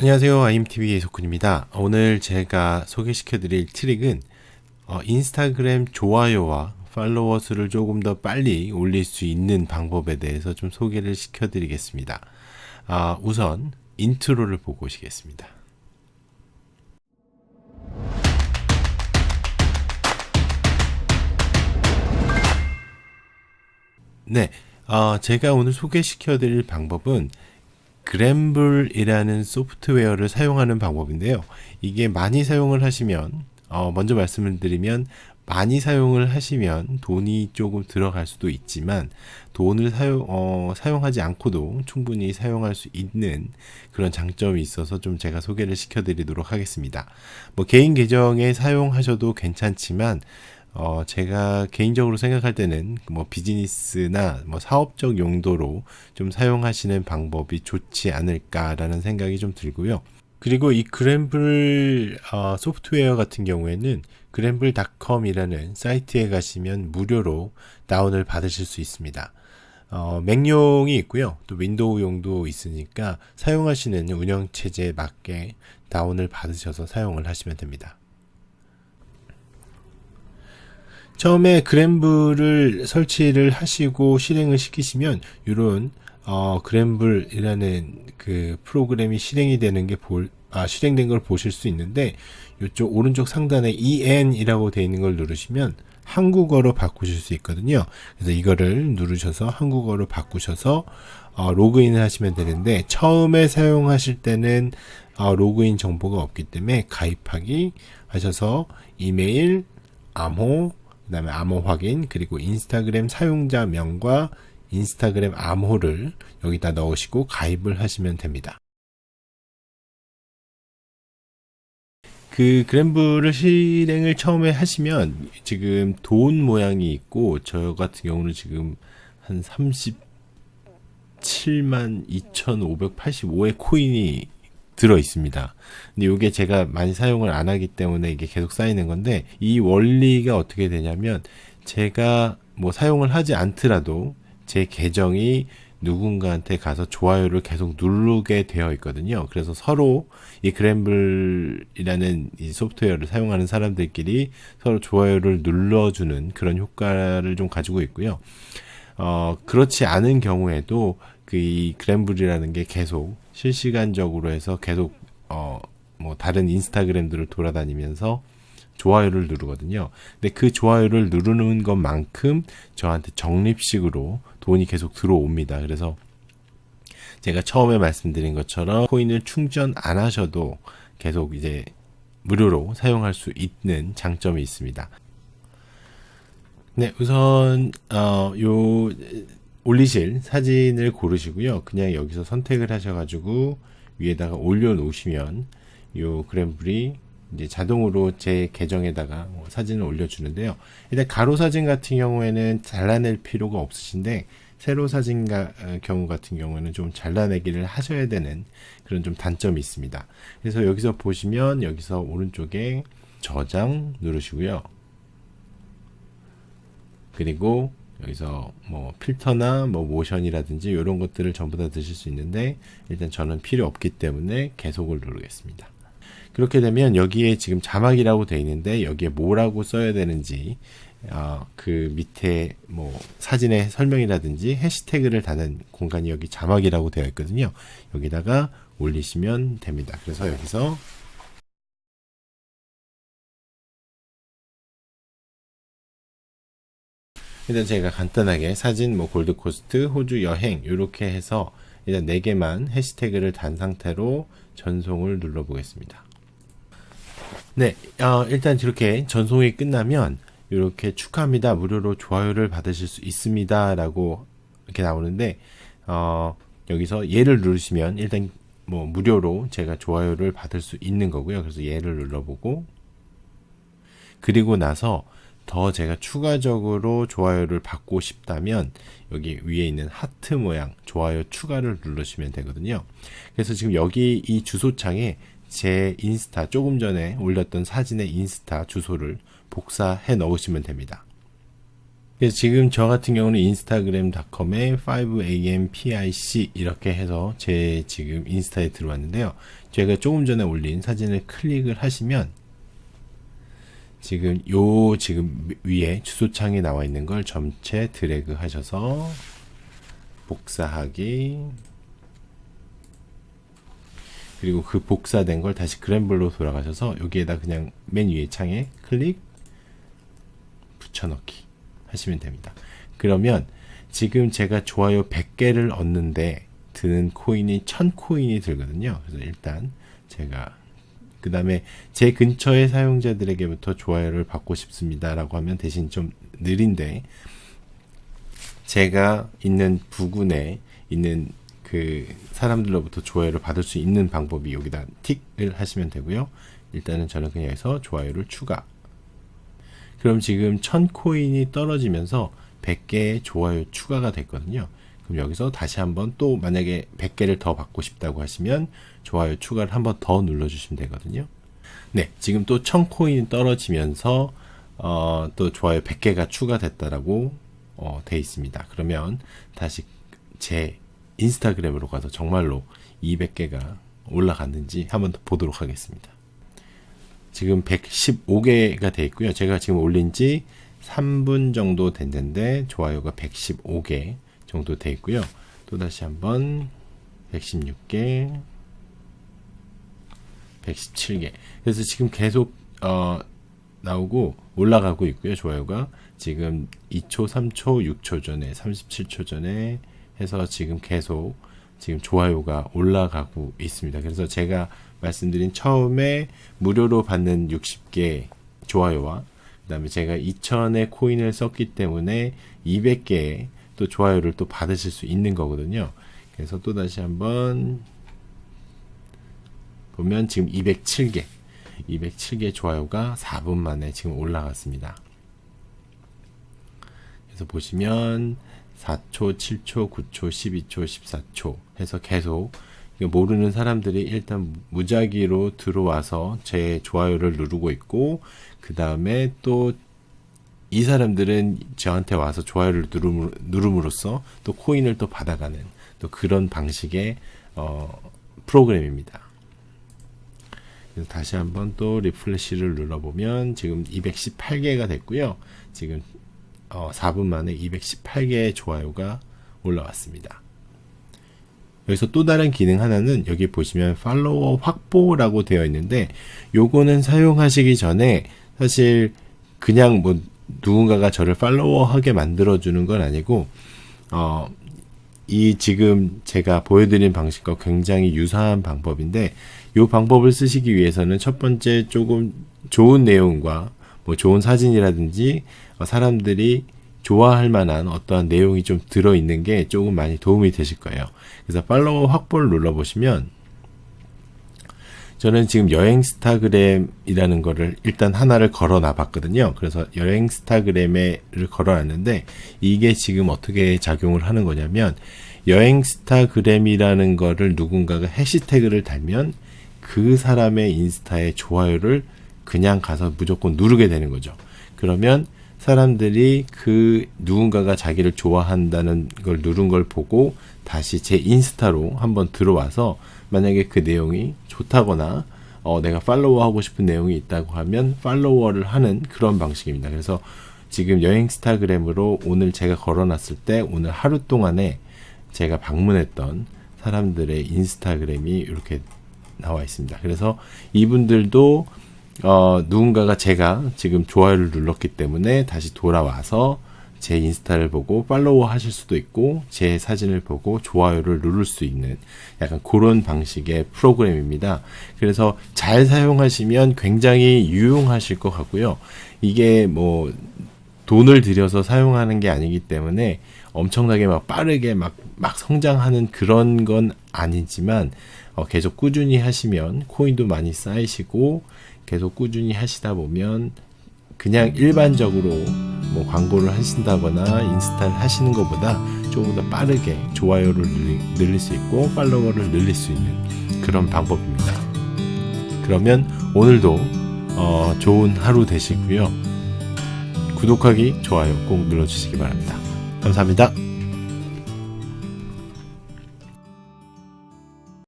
안녕하세요. 아임TV의 소쿤입니다. 오늘 제가 소개시켜 드릴 트릭은 어, 인스타그램 좋아요와 팔로워 수를 조금 더 빨리 올릴 수 있는 방법에 대해서 좀 소개를 시켜 드리겠습니다. 아, 우선 인트로를 보고 오시겠습니다. 네, 어, 제가 오늘 소개시켜 드릴 방법은 그램블이라는 소프트웨어를 사용하는 방법인데요. 이게 많이 사용을 하시면, 어, 먼저 말씀을 드리면, 많이 사용을 하시면 돈이 조금 들어갈 수도 있지만, 돈을 사용, 어, 사용하지 않고도 충분히 사용할 수 있는 그런 장점이 있어서 좀 제가 소개를 시켜드리도록 하겠습니다. 뭐, 개인 계정에 사용하셔도 괜찮지만, 어, 제가 개인적으로 생각할 때는 뭐 비즈니스나 뭐 사업적 용도로 좀 사용하시는 방법이 좋지 않을까라는 생각이 좀 들고요. 그리고 이 그램블 어, 소프트웨어 같은 경우에는 그램블닷컴이라는 사이트에 가시면 무료로 다운을 받으실 수 있습니다. 어, 맥용이 있고요. 또 윈도우용도 있으니까 사용하시는 운영 체제에 맞게 다운을 받으셔서 사용을 하시면 됩니다. 처음에 그램블을 설치를 하시고 실행을 시키시면 이런 어, 그램블이라는 그 프로그램이 실행이 되는 게 볼, 아, 실행된 걸 보실 수 있는데 이쪽 오른쪽 상단에 en이라고 되어 있는 걸 누르시면 한국어로 바꾸실 수 있거든요. 그래서 이거를 누르셔서 한국어로 바꾸셔서 어, 로그인을 하시면 되는데 처음에 사용하실 때는 어, 로그인 정보가 없기 때문에 가입하기 하셔서 이메일, 암호, 그 다음에 암호 확인, 그리고 인스타그램 사용자명과 인스타그램 암호를 여기다 넣으시고 가입을 하시면 됩니다. 그 그램블을 실행을 처음에 하시면 지금 돈 모양이 있고 저 같은 경우는 지금 한 37만 2,585의 코인이 들어 있습니다. 근데 이게 제가 많이 사용을 안 하기 때문에 이게 계속 쌓이는 건데 이 원리가 어떻게 되냐면 제가 뭐 사용을 하지 않더라도 제 계정이 누군가한테 가서 좋아요를 계속 누르게 되어 있거든요. 그래서 서로 이 그램블이라는 이 소프트웨어를 사용하는 사람들끼리 서로 좋아요를 눌러주는 그런 효과를 좀 가지고 있고요. 어, 그렇지 않은 경우에도 그 이 그램블이라는 게 계속 실시간적으로 해서 계속 어, 뭐 다른 인스타그램들을 돌아다니면서 좋아요를 누르거든요. 근데 그 좋아요를 누르는 것만큼 저한테 적립식으로 돈이 계속 들어옵니다. 그래서 제가 처음에 말씀드린 것처럼 코인을 충전 안 하셔도 계속 이제 무료로 사용할 수 있는 장점이 있습니다. 네, 우선 어 요 올리실 사진을 고르시고요. 그냥 여기서 선택을 하셔가지고 위에다가 올려놓으시면 요 그램블이 이제 자동으로 제 계정에다가 뭐 사진을 올려주는데요. 일단 가로 사진 같은 경우에는 잘라낼 필요가 없으신데 세로 사진 가, 어, 경우 같은 경우에는 좀 잘라내기를 하셔야 되는 그런 좀 단점이 있습니다. 그래서 여기서 보시면 여기서 오른쪽에 저장 누르시고요. 그리고 여기서 뭐 필터나 뭐 모션이라든지 이런 것들을 전부 다 드실 수 있는데 일단 저는 필요 없기 때문에 계속을 누르겠습니다. 그렇게 되면 여기에 지금 자막이라고 되어 있는데 여기에 뭐라고 써야 되는지 어, 그 밑에 뭐 사진의 설명이라든지 해시태그를 다는 공간이 여기 자막이라고 되어 있거든요. 여기다가 올리시면 됩니다. 그래서 여기서 일단 제가 간단하게 사진, 뭐 골드코스트, 호주 여행 이렇게 해서 일단 4개만 해시태그를 단 상태로 전송을 눌러 보겠습니다. 네, 어, 일단 이렇게 전송이 끝나면 이렇게 축하합니다. 무료로 좋아요를 받으실 수 있습니다. 라고 이렇게 나오는데 어, 여기서 얘를 누르시면 일단 뭐 무료로 제가 좋아요를 받을 수 있는 거고요. 그래서 얘를 눌러보고 그리고 나서 더 제가 추가적으로 좋아요를 받고 싶다면 여기 위에 있는 하트 모양 좋아요 추가를 누르시면 되거든요. 그래서 지금 여기 이 주소창에 제 인스타 조금 전에 올렸던 사진의 인스타 주소를 복사해 넣으시면 됩니다. 그래서 지금 저 같은 경우는 인스타그램닷컴에 5ampic 이렇게 해서 제 지금 인스타에 들어왔는데요. 제가 조금 전에 올린 사진을 클릭을 하시면 지금 요 지금 위에 주소창에 나와 있는 걸 전체 드래그 하셔서 복사하기 그리고 그 복사된 걸 다시 그램블로 돌아가셔서 여기에다 그냥 맨 위에 창에 클릭 붙여넣기 하시면 됩니다. 그러면 지금 제가 좋아요 100개를 얻는데 드는 코인이 1000코인이 들거든요. 그래서 일단 제가 그 다음에 제 근처의 사용자들에게부터 좋아요를 받고 싶습니다 라고 하면 대신 좀 느린데 제가 있는 부근에 있는 그 사람들로부터 좋아요를 받을 수 있는 방법이 여기다 틱을 하시면 되고요. 일단은 저는 그냥 해서 좋아요를 추가. 그럼 지금 1000코인이 떨어지면서 100개의 좋아요 추가가 됐거든요. 그럼 여기서 다시 한번 또 만약에 100개를 더 받고 싶다고 하시면 좋아요 추가를 한번 더 눌러주시면 되거든요. 네, 지금 또 1000코인이 떨어지면서 어, 또 좋아요 100개가 추가됐다라고 어, 돼 있습니다. 그러면 다시 제 인스타그램으로 가서 정말로 200개가 올라갔는지 한번 더 보도록 하겠습니다. 지금 115개가 돼 있고요. 제가 지금 올린 지 3분 정도 됐는데 좋아요가 115개 정도 돼 있고요. 또 다시 한번 116개 117개. 그래서 지금 계속 어, 나오고 올라가고 있고요. 좋아요가 지금 2초, 3초, 6초 전에 37초 전에 해서 지금 계속 지금 좋아요가 올라가고 있습니다. 그래서 제가 말씀드린 처음에 무료로 받는 60개 좋아요와 그다음에 제가 2,000의 코인을 썼기 때문에 200개의 또 좋아요를 또 받으실 수 있는 거거든요. 그래서 또 다시 한번 보면 지금 207개, 207개 좋아요가 4분 만에 지금 올라갔습니다. 그래서 보시면 4초, 7초, 9초, 12초, 14초 해서 계속 모르는 사람들이 일단 무작위로 들어와서 제 좋아요를 누르고 있고 그 다음에 또 이 사람들은 저한테 와서 좋아요를 누름, 누름으로써 또 코인을 또 받아가는 또 그런 방식의 어, 프로그램입니다. 다시 한번 또 리플래시를 눌러보면 지금 218개가 됐고요. 지금 어, 4분 만에 218개의 좋아요가 올라왔습니다. 여기서 또 다른 기능 하나는 여기 보시면 팔로워 확보라고 되어 있는데 요거는 사용하시기 전에 사실 그냥 뭐 누군가가 저를 팔로워하게 만들어 주는 건 아니고 어, 이 지금 제가 보여드린 방식과 굉장히 유사한 방법인데 이 방법을 쓰시기 위해서는 첫 번째 조금 좋은 내용과 뭐 좋은 사진이라든지 어, 사람들이 좋아할 만한 어떠한 내용이 좀 들어있는 게 조금 많이 도움이 되실 거예요. 그래서 팔로워 확보를 눌러보시면 저는 지금 여행 스타그램이라는 거를 일단 하나를 걸어 놔봤거든요. 그래서 여행 스타그램에를 걸어 놨는데 이게 지금 어떻게 작용을 하는 거냐면 여행 스타그램이라는 거를 누군가가 해시태그를 달면 그 사람의 인스타에 좋아요를 그냥 가서 무조건 누르게 되는 거죠. 그러면 사람들이 그 누군가가 자기를 좋아한다는 걸 누른 걸 보고 다시 제 인스타로 한번 들어와서 만약에 그 내용이 좋다거나 어, 내가 팔로워 하고 싶은 내용이 있다고 하면 팔로워를 하는 그런 방식입니다. 그래서 지금 여행 스타그램으로 오늘 제가 걸어놨을 때 오늘 하루 동안에 제가 방문했던 사람들의 인스타그램이 이렇게 나와 있습니다. 그래서 이분들도 어, 누군가가 제가 지금 좋아요를 눌렀기 때문에 다시 돌아와서 제 인스타를 보고 팔로워 하실 수도 있고 제 사진을 보고 좋아요를 누를 수 있는 약간 그런 방식의 프로그램입니다. 그래서 잘 사용하시면 굉장히 유용하실 것 같고요. 이게 뭐 돈을 들여서 사용하는 게 아니기 때문에 엄청나게 막 빠르게 막, 막 성장하는 그런 건 아니지만 어, 계속 꾸준히 하시면 코인도 많이 쌓이시고 계속 꾸준히 하시다 보면 그냥 일반적으로 뭐 광고를 하신다거나 인스타를 하시는 것보다 조금 더 빠르게 좋아요를 늘릴 수 있고 팔로워를 늘릴 수 있는 그런 방법입니다. 그러면 오늘도 어, 좋은 하루 되시고요. 구독하기, 좋아요 꼭 눌러주시기 바랍니다. 감사합니다.